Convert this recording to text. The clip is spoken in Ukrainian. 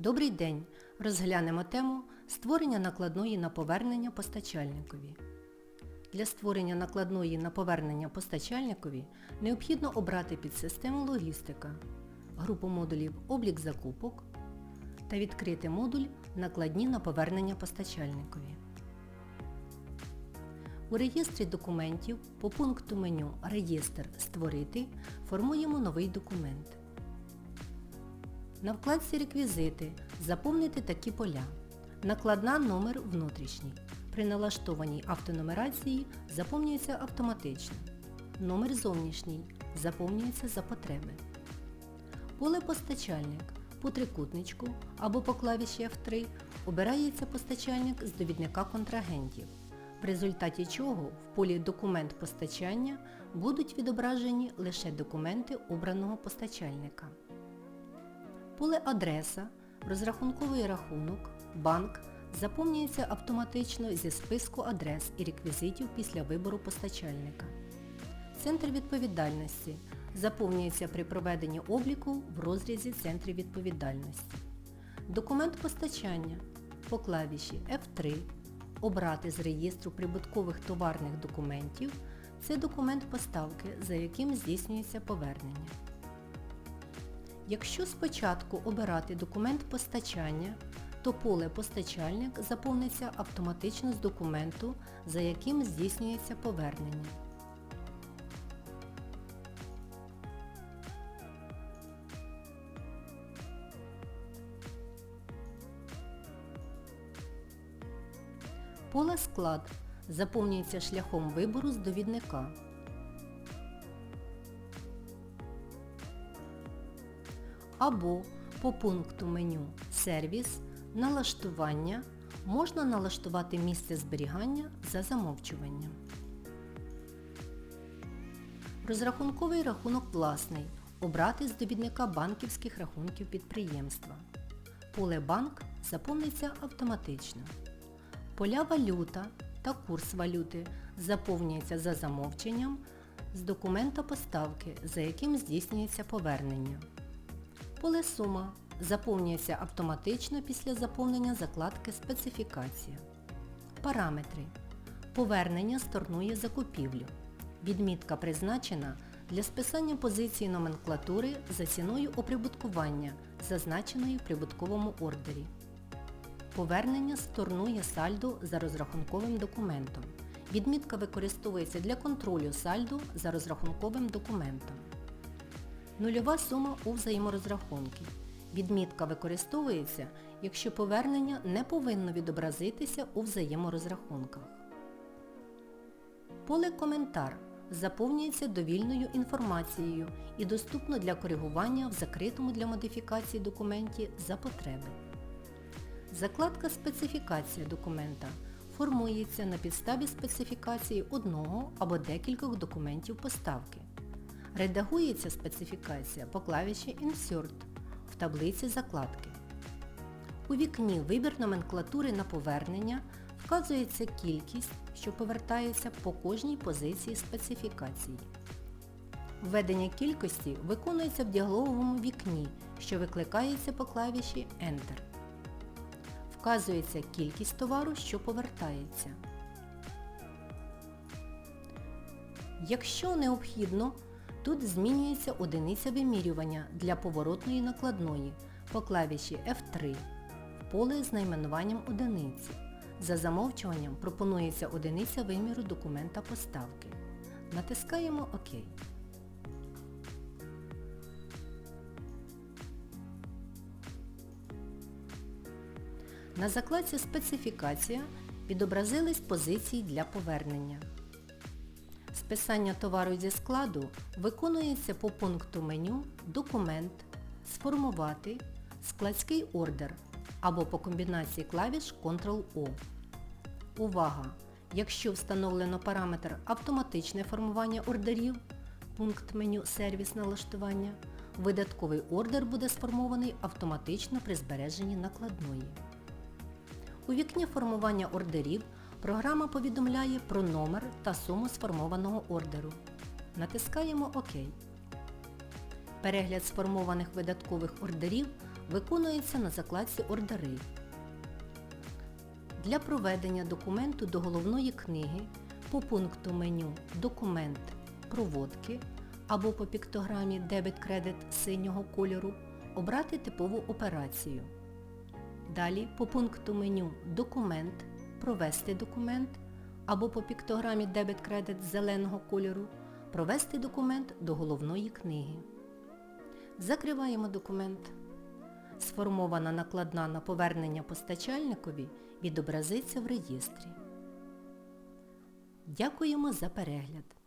Добрий день! Розглянемо тему створення накладної на повернення постачальникові. Для створення накладної на повернення постачальникові необхідно обрати підсистему логістика, групу модулів облік закупок та відкрити модуль накладні на повернення постачальникові. У реєстрі документів по пункту меню Реєстр Створити формуємо новий документ. На вкладці Реквізити заповнити такі поля. Накладна номер внутрішній. При налаштованій автонумерації заповнюється автоматично. Номер зовнішній заповнюється за потреби. Поле постачальник по трикутничку або по клавіші F3 обирається постачальник з довідника контрагентів, в результаті чого в полі Документ постачання будуть відображені лише документи обраного постачальника. Поле Адреса, розрахунковий рахунок, банк заповнюється автоматично зі списку адрес і реквізитів після вибору постачальника. Центр відповідальності заповнюється при проведенні обліку в розрізі Центрів відповідальності. Документ постачання по клавіші F3 Обрати з реєстру прибуткових товарних документів це документ поставки, за яким здійснюється повернення. Якщо спочатку обирати документ постачання, то поле Постачальник заповниться автоматично з документу, за яким здійснюється повернення. Поле Склад заповнюється шляхом вибору з довідника. Або по пункту меню Сервіс, Налаштування можна налаштувати місце зберігання за замовчуванням. Розрахунковий рахунок власний. Обрати з довідника банківських рахунків підприємства. Поле Банк заповниться автоматично. Поля Валюта та курс валюти заповнюється за замовченням з документа поставки, за яким здійснюється повернення. Поле Сума заповнюється автоматично після заповнення закладки Специфікація. Параметри. Повернення сторонує закупівлю. Відмітка призначена для списання позиції номенклатури за ціною оприбуткування, зазначеної в прибутковому ордері. Повернення сторонує сальдо за розрахунковим документом. Відмітка використовується для контролю сальдо за розрахунковим документом. Нульова сума у взаєморозрахунки. Відмітка використовується, якщо повернення не повинно відобразитися у взаєморозрахунках. Поле Коментар заповнюється довільною інформацією і доступно для коригування в закритому для модифікації документі за потреби. Закладка Специфікація документа формується на підставі специфікації одного або декількох документів поставки. Редагується специфікація по клавіші Insert в таблиці закладки. У вікні Вибір номенклатури на повернення вказується кількість, що повертається по кожній позиції специфікації. Введення кількості виконується в діалоговому вікні, що викликається по клавіші Enter. Вказується кількість товару, що повертається. Якщо необхідно, тут змінюється одиниця вимірювання для поворотної накладної по клавіші F3 в поле з найменуванням одиниці. За замовчуванням пропонується одиниця виміру документа поставки. Натискаємо ОК. На закладці Специфікація відобразились позиції для повернення. Списання товару зі складу виконується по пункту меню Документ, Сформувати, Складський ордер або по комбінації клавіш Ctrl-O. Увага! Якщо встановлено параметр Автоматичне формування ордерів, пункт меню Сервіс налаштування, видатковий ордер буде сформований автоматично при збереженні накладної. У вікні формування ордерів програма повідомляє про номер та суму сформованого ордеру. Натискаємо ОК. Перегляд сформованих видаткових ордерів виконується на закладці Ордери. Для проведення документу до головної книги по пункту меню Документ проводки або по піктограмі Дебет-кредит синього кольору обрати типову операцію. Далі по пункту меню Документ Провести документ або по піктограмі Дебет-кредит зеленого кольору провести документ до головної книги. Закриваємо документ. Сформована накладна на повернення постачальникові відобразиться в реєстрі. Дякуємо за перегляд!